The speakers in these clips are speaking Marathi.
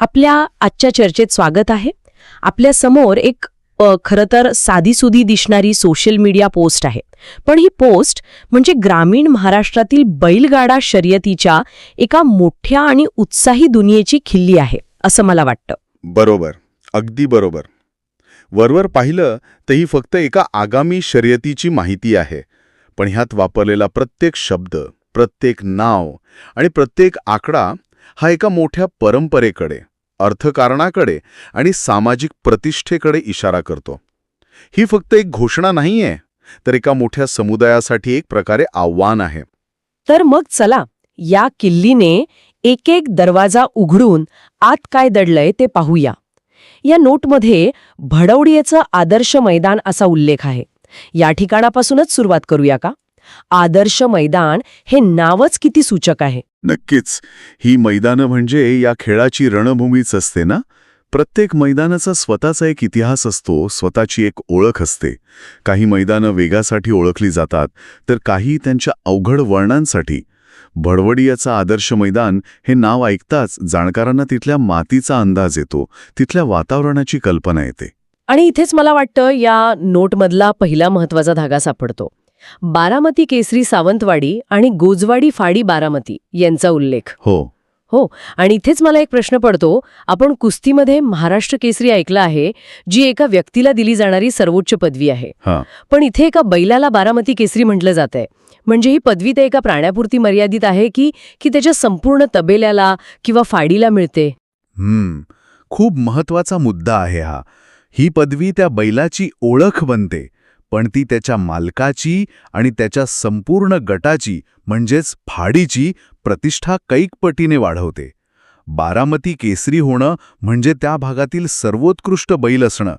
आपल्या आजच्या चर्चेत स्वागत आहे. आपल्यासमोर एक खरं तर साधीसुधी दिसणारी सोशल मीडिया पोस्ट आहे. पण ही पोस्ट म्हणजे ग्रामीण महाराष्ट्रातील बैलगाडा शर्यतीच्या एका मोठ्या आणि उत्साही दुनियेची खिल्ली आहे असं मला वाटतं. बरोबर. अगदी बरोबर. वरवर पाहिलं तर ही फक्त एका आगामी शर्यतीची माहिती आहे. पण ह्यात वापरलेला प्रत्येक शब्द प्रत्येक नाव आणि प्रत्येक आकडा हा एका मोठ्या परंपरेकडे अर्थकारणाकडे आणि सामाजिक प्रतिष्ठेकडे इशारा करतो. ही फक्त एक घोषणा नाहीये तर एका मोठ्या समुदायासाठी एक प्रकारे आव्हान आहे. तर मग चला या किल्लीने एक एक दरवाजा उघडून आत काय दडलंय ते पाहूया. या नोटमध्ये भडवडीयेचं आदर्श मैदान असा उल्लेख आहे. या ठिकाणापासूनच सुरुवात करूया का? आदर्श मैदान हे नावच किती सूचक आहे. नक्कीच. ही मैदानं म्हणजे या खेळाची रणभूमीच असते ना? प्रत्येक मैदानाचा स्वतःचा एक इतिहास असतो स्वतःची एक ओळख असते. काही मैदानं वेगासाठी ओळखली जातात तर काही त्यांच्या अवघड वर्णांसाठी भडवडियाचं आदर्श मैदान हे नाव ऐकताच जाणकारांना तिथल्या मातीचा अंदाज येतो तिथल्या वातावरणाची कल्पना येते. आणि इथेच मला वाटतं या नोटमधला पहिला महत्त्वाचा धागा सापडतो. बारामती केसरी सावंतवाडी आणि गोजवाडी फाडी बारामती यांचा उल्लेख. हो. हो आणि इथेच मला एक प्रश्न पडतो आपण कुस्तीमध्ये महाराष्ट्र केसरी ऐकलं आहे जी एका व्यक्तीला दिली जाणारी सर्वोच्च पदवी आहे. हां. पण इथे एका बैलाला बारामती केसरी म्हटलं जात आहे म्हणजे ही पदवी त्या एका प्राण्यापुरती मर्यादित आहे की की त्याच्या संपूर्ण तबेल्याला किंवा फाडीला मिळते? खूप महत्त्वाचा मुद्दा आहे हा. ही पदवी त्या बैलाची ओळख बनते. पण ती त्याच्या मालकाची आणि त्याच्या संपूर्ण गटाची म्हणजेच फाडीची प्रतिष्ठा कैकपटीने वाढवते. बारामती केसरी होणं म्हणजे त्या भागातील सर्वोत्कृष्ट बैल असणं.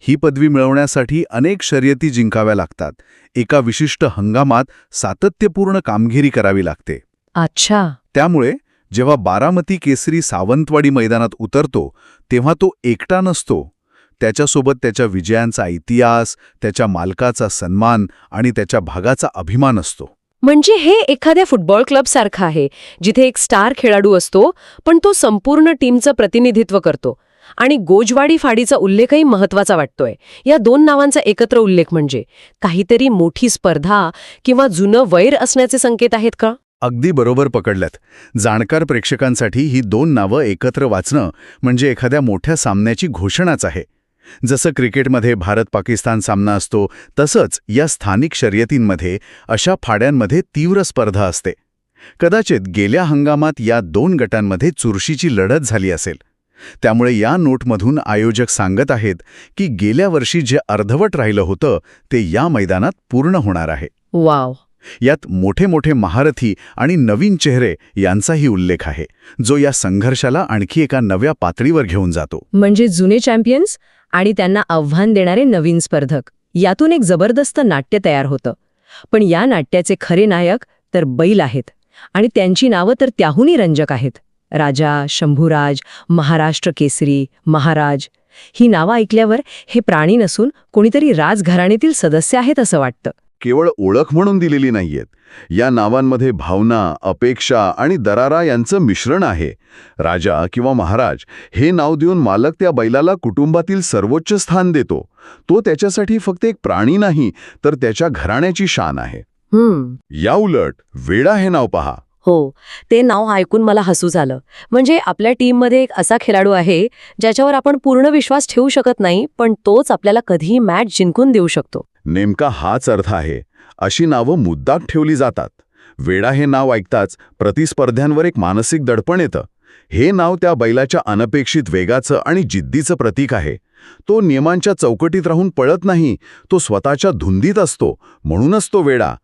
ही पदवी मिळवण्यासाठी अनेक शर्यती जिंकाव्या लागतात. एका विशिष्ट हंगामात सातत्यपूर्ण कामगिरी करावी लागते. अच्छा. त्यामुळे जेव्हा बारामती केसरी सावंतवाडी मैदानात उतरतो तेव्हा तो एकटा नसतो. त्याच्यासोबत त्याच्या विजयांचा इतिहास त्याच्या मालकाचा सन्मान आणि त्याच्या भागाचा अभिमान असतो. म्हणजे हे एखाद्या फुटबॉल क्लबसारखं आहे जिथे एक स्टार खेळाडू असतो पण तो संपूर्ण टीमचं प्रतिनिधित्व करतो. आणि गोजवाडी फाडीचा उल्लेखही महत्त्वाचा वाटतोय. या दोन नावांचा एकत्र उल्लेख म्हणजे काहीतरी मोठी स्पर्धा किंवा जुनं वैर असण्याचे संकेत आहेत का? अगदी बरोबर पकडल्यात जाणकार प्रेक्षकांसाठी ही दोन नावं एकत्र वाचणं म्हणजे एखाद्या मोठ्या सामन्याची घोषणाच आहे. जसं क्रिकेटमध्ये भारत पाकिस्तान सामना असतो तसंच या स्थानिक शर्यतींमध्ये अशा फाड्यांमध्ये तीव्र स्पर्धा असते. कदाचित गेल्या हंगामात या दोन गटांमध्ये चुरशीची लढत झाली असेल. त्यामुळे या नोटमधून आयोजक सांगत आहेत की गेल्या वर्षी जे अर्धवट राहिलं होतं ते या मैदानात पूर्ण होणार आहे. वाव! यात मोठे मोठे महारथी आणि नवीन चेहरे यांचाही उल्लेख आहे जो या संघर्षाला आणखी एका नव्या पातळीवर घेऊन जातो. म्हणजे जुने चॅम्पियन्स आणि त्यांना आव्हान देणारे नवीन स्पर्धक. यातून एक जबरदस्त नाट्य तयार होतं. पण या नाट्याचे खरे नायक तर बैल आहेत. आणि त्यांची नावं तर त्याहूनही रंजक आहेत. राजा शंभूराज महाराष्ट्र केसरी महाराज. ही नावं ऐकल्यावर हे प्राणी नसून कोणीतरी राजघराणेतील सदस्य आहेत असं वाटतं. केवळ ओळख म्हणून दिलेली नाहीयेत. या नावांमध्ये भावना अपेक्षा आणि दरारा यांचं मिश्रण आहे. राजा किंवा महाराज हे नाव देऊन मालक त्या बैलाला कुटुंबातील सर्वोच्च स्थान देतो. तो त्याच्यासाठी फक्त एक प्राणी नाही तर त्याच्या घराण्याची शान आहे. हम्म. या उलट वेडा हे नाव पहा. हो ते नाव ऐकून मला हसू झालं. म्हणजे आपल्या टीममध्ये एक असा खेळाडू आहे ज्याच्यावर आपण पूर्ण विश्वास ठेवू शकत नाही पण तोच आपल्याला कधीही मॅच जिंकून देऊ शकतो. नेमका हाच अर्थ आहे. अशी नावं मुद्दाक ठेवली जातात. वेडा हे नाव ऐकताच प्रतिस्पर्ध्यांवर एक मानसिक दडपण येतं. हे नाव त्या बैलाच्या अनपेक्षित वेगाचं आणि जिद्दीचं प्रतीक आहे. तो नियमांच्या चौकटीत राहून पळत नाही तो स्वतःच्या धुंदीत असतो म्हणूनच तो वेडा.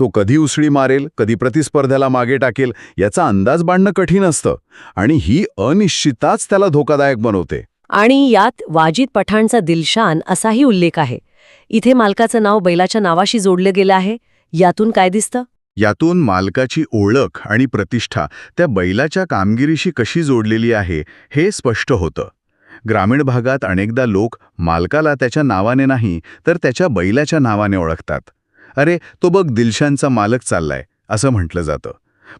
तो कधी उसळी मारेल कधी प्रतिस्पर्ध्याला मागे टाकेल याचा अंदाज बांधणं कठीण असतं आणि ही अनिश्चिताच त्याला धोकादायक बनवते. आणि यात वाजिद पठाणचा दिलशान असाही उल्लेख आहे. इथे मालकाचं नाव बैलाच्या नावाशी जोडलं गेलं आहे. यातून काय दिसतं? यातून मालकाची ओळख आणि प्रतिष्ठा त्या बैलाच्या कामगिरीशी कशी जोडलेली आहे हे स्पष्ट होतं. ग्रामीण भागात अनेकदा लोक मालकाला त्याच्या नावाने नाही तर त्याच्या बैलाच्या नावाने ओळखतात. अरे तो बघ दिलशानचा मालक चाललाय असं म्हटलं जातं.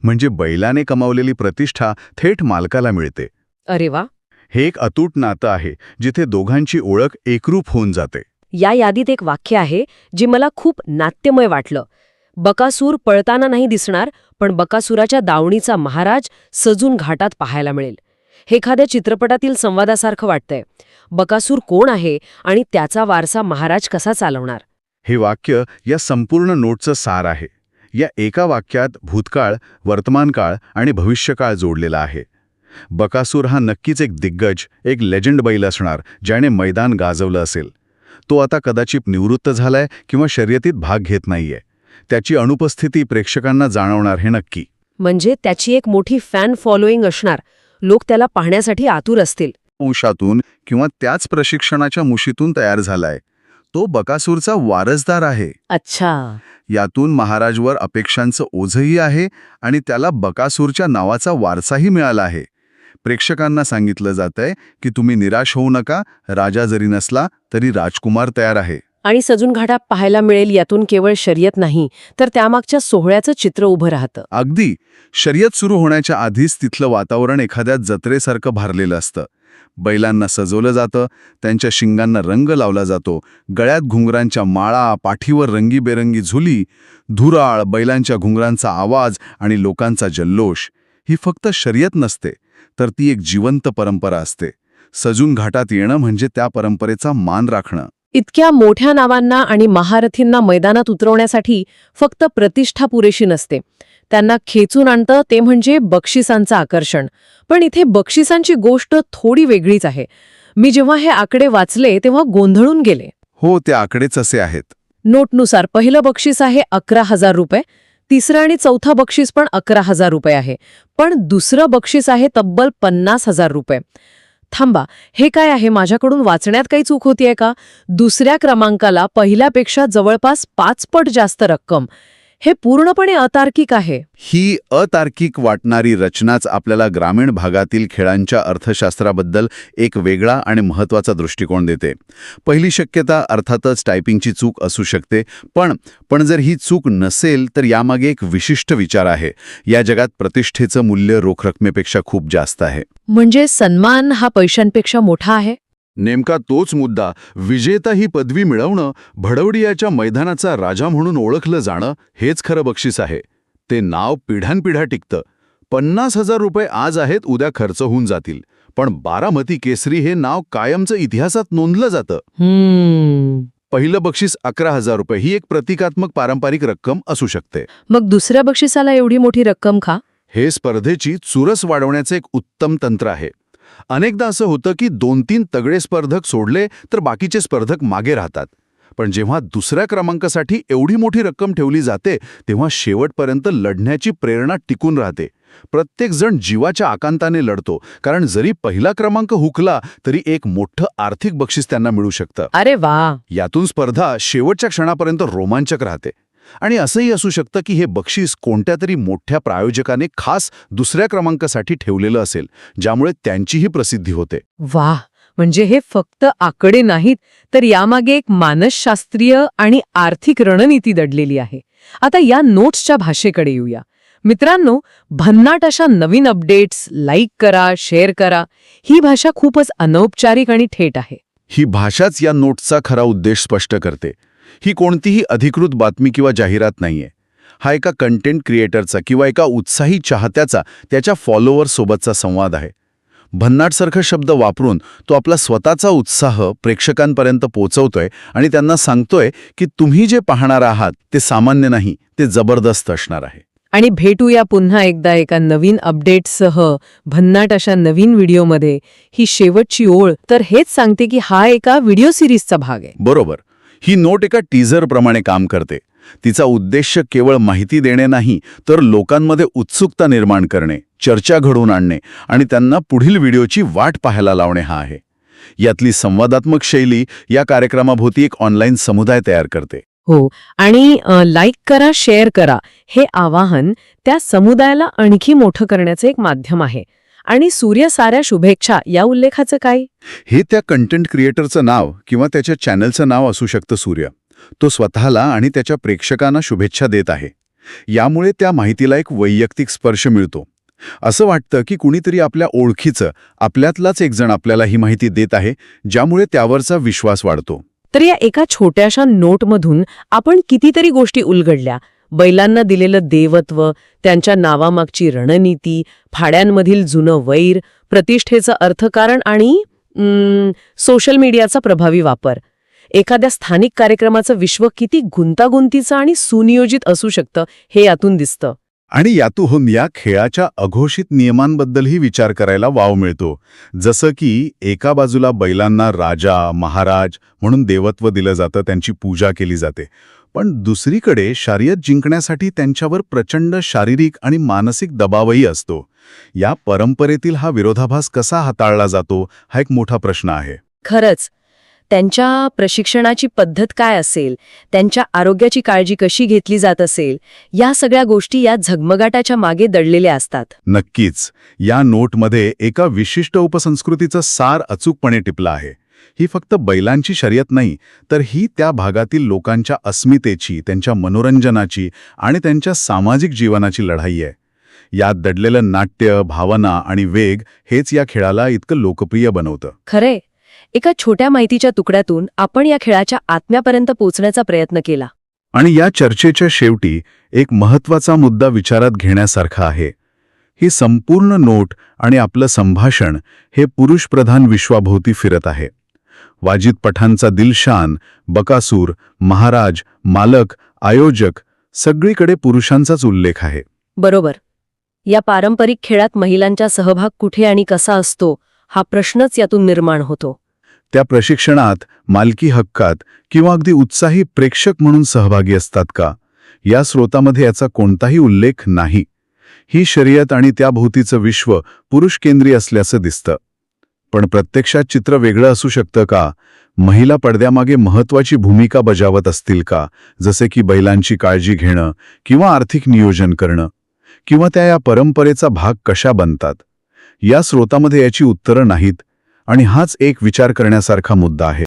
म्हणजे बैलाने कमावलेली प्रतिष्ठा थेट मालकाला मिळते. अरे वा! हे एक अतूट नातं आहे जिथे दोघांची ओळख एकरूप होऊन जाते. या यादीत एक वाक्य आहे जे मला खूप नाट्यमय वाटलं. बकासूर पळताना नाही दिसणार पण बकासुराच्या दावणीचा महाराज सजून घाटात पाहायला मिळेल. हे एखाद्या चित्रपटातील संवादासारखं वाटतंय. बकासूर कोण आहे आणि त्याचा वारसा महाराज कसा चालवणार? हे वाक्य या संपूर्ण नोटचं सार आहे. या एका वाक्यात भूतकाळ वर्तमानकाळ आणि भविष्यकाळ जोडलेला आहे. बकासूर हा नक्कीच एक दिग्गज एक लेजंड बैल असणार ज्याने मैदान गाजवलं असेल. तो आता कदाचित निवृत्त झालाय किंवा शर्यतीत भाग घेत नाहीये. त्याची अनुपस्थिती प्रेक्षकांना जाणवणार हे नक्की. म्हणजे त्याची एक मोठी फॅन फॉलोईंग असणार. लोक त्याला पाहण्यासाठी आतुर असतील. अंशातून किंवा त्याच प्रशिक्षणाच्या मुशीतून तयार झालाय. तो बकासूरचा वारसदार आहे. अच्छा. यातून महाराजवर अपेक्षांचं ओझही आहे आणि त्याला बकासूरच्या नावाचा वारसाही मिळाला आहे. प्रेक्षकांना सांगितलं जातंय की तुम्ही निराश होऊ नका राजा जरी नसला तरी राजकुमार तयार आहे. आणि सजून घाटात पाहायला मिळेल यातून केवळ शर्यत नाही तर त्यामागच्या सोहळ्याचं चित्र उभं राहतं. अगदी शर्यत सुरू होण्याच्या आधीच तिथलं वातावरण एखाद्या जत्रेसारखं भारलेलं असतं. बैलांना सजवलं जातं त्यांच्या शिंगांना रंग लावला जातो गळ्यात घुंगरांच्या माळा पाठीवर रंगीबेरंगी झुली धुराळ बैलांच्या घुंगरांचा आवाज आणि लोकांचा जल्लोष. ही फक्त शर्यत नसते तर ती एक जिवंत परंपरा असते. सजून घाटात येणं म्हणजे त्या परंपरेचा मान राखणं. इतक्या मोठ्या नावांना आणि महारथींना मैदानात उतरवण्यासाठी फक्त प्रतिष्ठा पुरेशी नसते. त्यांना खेचून आणतं ते म्हणजे बक्षिसांचं आकर्षण. पण इथे बक्षिसांची गोष्ट थोडी वेगळीच आहे. मी जेव्हा हे आकडे वाचले तेव्हा गोंधळून गेले. हो ते आकडेच असे आहेत. नोटनुसार पहिलं बक्षीस आहे अकरा हजार रुपये. तिसरं आणि चौथं बक्षीस पण अकरा हजार रुपये आहे. पण दुसरं बक्षीस आहे तब्बल पन्नास हजार रुपये. थांबा हे काय आहे? माझ्याकडून वाचण्यात काही चूक होतीये का? दुसऱ्या क्रमांकाला पहिल्यापेक्षा जवळपास पाच पट जास्त रक्कम. हे पूर्णपणे अतार्किक आहे. ही अतार्किक वाटणारी रचनाच आपल्याला ग्रामीण भागातील खेळांच्या अर्थशास्त्राबद्दल एक वेगळा आणि महत्त्वाचा दृष्टिकोन देते. पहिली शक्यता अर्थातच टायपिंगची चूक असू शकते पण पण जर ही चूक नसेल तर यामागे एक विशिष्ट विचार आहे. या जगात प्रतिष्ठेचं मूल्य रोख रकमेपेक्षा खूप जास्त आहे. म्हणजे सन्मान हा पैशांपेक्षा मोठा आहे? नेमका तोच मुद्दा विजेता ही पदवी मिळवणं भडवडियाच्या मैदानाचा राजा म्हणून ओळखलं जाणं हेच खरं बक्षीस आहे. ते नाव पिढ्यानपिढ्या टिकतं. पन्नास हजार रुपये आज आहेत उद्या खर्च होऊन जातील. पण बारामती केसरी हे नाव कायमचं इतिहासात नोंदलं जातं. हम्म. पहिलं बक्षीस अकरा हजार रुपये ही एक प्रतिकात्मक पारंपरिक रक्कम असू शकते. मग दुसऱ्या बक्षिसाला एवढी मोठी रक्कम का? हे स्पर्धेची चुरस वाढवण्याचे एक उत्तम तंत्र आहे. अनेकदा असं होतं की दोन तीन तगडे स्पर्धक सोडले तर बाकीचे स्पर्धक मागे राहतात. पण जेव्हा दुसऱ्या क्रमांकासाठी एवढी मोठी रक्कम ठेवली जाते तेव्हा शेवटपर्यंत लढण्याची प्रेरणा टिकून राहते. प्रत्येक जण जीवाच्या आकांताने लढतो कारण जरी पहिला क्रमांक हुकला तरी एक मोठं आर्थिक बक्षीस त्यांना मिळू शकतं. अरे वा! यातून स्पर्धा शेवटच्या क्षणापर्यंत रोमांचक राहते. आणि असंही असू शकतं की हे बक्षीस कोणत्या तरी मोठ्या प्रायोजकाने खास दुसऱ्या क्रमांकासाठी ठेवलेलं असेल ज्यामुळे त्यांचीही प्रसिद्धी होते. वाह! म्हणजे हे फक्त आकडे नाहीत तर यामागे एक मानसशास्त्रीय आणि आर्थिक रणनीती दडलेली आहे. आता या नोट्सच्या भाषेकडे येऊया. मित्रांनो भन्नाट अशा नवीन अपडेट्स लाईक करा शेअर करा. ही भाषा खूपच अनौपचारिक आणि थेट आहे. ही भाषाच या नोट्सचा खरा उद्देश स्पष्ट करते. ही कोणतीही अधिकृत बातमी किंवा जाहिरात नाहीये. हा एका कंटेंट क्रिएटरचा किंवा एका उत्साही चाहत्याचा त्याच्या फॉलोअर्ससोबतचा संवाद आहे. भन्नाटसारखा शब्द वापरून तो आपला स्वतःचा उत्साह प्रेक्षकांपर्यंत पोचवतोय आणि त्यांना सांगतोय की तुम्ही जे पाहणार आहात ते सामान्य नाही ते जबरदस्त असणार आहे. आणि भेटूया पुन्हा एकदा एका नवीन अपडेटसह भन्नाट अशा नवीन व्हिडिओमध्ये. ही शेवटची ओळ तर हेच सांगते की हा एका व्हिडिओ सिरीजचा भाग आहे. बरोबर. ही नोट एका टीझरप्रमाणे काम करते. तिचा उद्देश केवळ माहिती देणे नाही तर लोकांमध्ये उत्सुकता निर्माण करणे चर्चा घडवून आणणे आणि त्यांना पुढील व्हिडिओची वाट पाहायला लावणे हा आहे. यातली संवादात्मक शैली या कार्यक्रमाभोवती एक ऑनलाईन समुदाय तयार करते. हो आणि लाईक करा शेअर करा हे आवाहन त्या समुदायाला आणखी मोठं करण्याचं एक माध्यम आहे. आणि सूर्य साऱ्या शुभेच्छा या उल्लेखाचं काय? हे त्या कंटेंट क्रिएटरचं नाव किंवा त्याच्या चॅनलचं नाव असू शकतं सूर्य. तो स्वतःला आणि त्याच्या प्रेक्षकांना शुभेच्छा देत आहे. यामुळे त्या माहितीला एक वैयक्तिक स्पर्श मिळतो. असं वाटतं की कुणीतरी आपल्या ओळखीचं आपल्यातलाच एक जण आपल्याला ही माहिती देत आहे ज्यामुळे त्यावरचा विश्वास वाढतो. तर या एका छोट्याशा नोटमधून आपण कितीतरी गोष्टी उलगडल्या बैलांना दिलेलं देवत्व त्यांच्या नावामागची रणनीती फाड्यांमधील जुनं वैर प्रतिष्ठेचं अर्थकारण आणि सोशल मीडियाचा प्रभावी वापर. एखाद्या स्थानिक कार्यक्रमाचं विश्व किती गुंतागुंतीचं आणि सुनियोजित असू शकतं हे यातून दिसतं. आणि यातून या खेळाच्या अघोषित नियमांबद्दलही विचार करायला वाव मिळतो. जसं की एका बाजूला बैलांना राजा महाराज म्हणून देवत्व दिलं जातं त्यांची पूजा केली जाते. पण दुसरीकडे शर्यत जिंकण्यासाठी त्यांच्यावर प्रचंड शारीरिक आणि मानसिक दबावही असतो. या परंपरेतील हा विरोधाभास कसा हाताळला जातो हा एक मोठा प्रश्न आहे. खरंच त्यांच्या प्रशिक्षणाची पद्धत काय असेल त्यांच्या आरोग्याची काळजी कशी घेतली जात असेल या सगळ्या गोष्टी या झगमगाटाच्या मागे दडलेल्या असतात. नक्कीच या नोटमध्ये एका विशिष्ट उपसंस्कृतीचं सार अचूकपणे टिपलं आहे. ही फक्त बैलांची शर्यत नाही तर ही त्या भागातील लोकांच्या अस्मितेची त्यांच्या मनोरंजनाची आणि त्यांच्या सामाजिक जीवनाची लढाई आहे. यात दडलेलं नाट्य भावना आणि वेग हेच या खेळाला इतकं लोकप्रिय बनवतं. खरे एका छोट्या माहितीच्या तुकड्यातून आपण या खेळाच्या आत्म्यापर्यंत पोचण्याचा प्रयत्न केला. आणि या चर्चेच्या शेवटी एक महत्त्वाचा मुद्दा विचारात घेण्यासारखा आहे. ही संपूर्ण नोट आणि आपलं संभाषण हे पुरुषप्रधान विश्वाभोवती फिरत आहे. वाजिद पठाणचा दिलशान बकासूर महाराज मालक आयोजक सगळीकडे पुरुषांचाच उल्लेख आहे. बरोबर. या पारंपरिक खेळात महिलांचा सहभाग कुठे आणि कसा असतो हा प्रश्नच यातून निर्माण होतो. त्या प्रशिक्षणात मालकी हक्कात किंवा अगदी उत्साही प्रेक्षक म्हणून सहभागी असतात का? या स्रोतामध्ये याचा कोणताही उल्लेख नाही. ही शर्यत आणि त्याभोवतीचं विश्व पुरुष केंद्रीय असल्याचं दिसतं. पण प्रत्यक्षात चित्र वेगळं असू शकतं का? महिला पडद्यामागे महत्वाची भूमिका बजावत असतील का? जसे की बैलांची काळजी घेणं किंवा आर्थिक नियोजन करणं किंवा त्या या परंपरेचा भाग कशा बनतात? या स्रोतामध्ये याची उत्तरं नाहीत आणि हाच एक विचार करण्यासारखा मुद्दा आहे.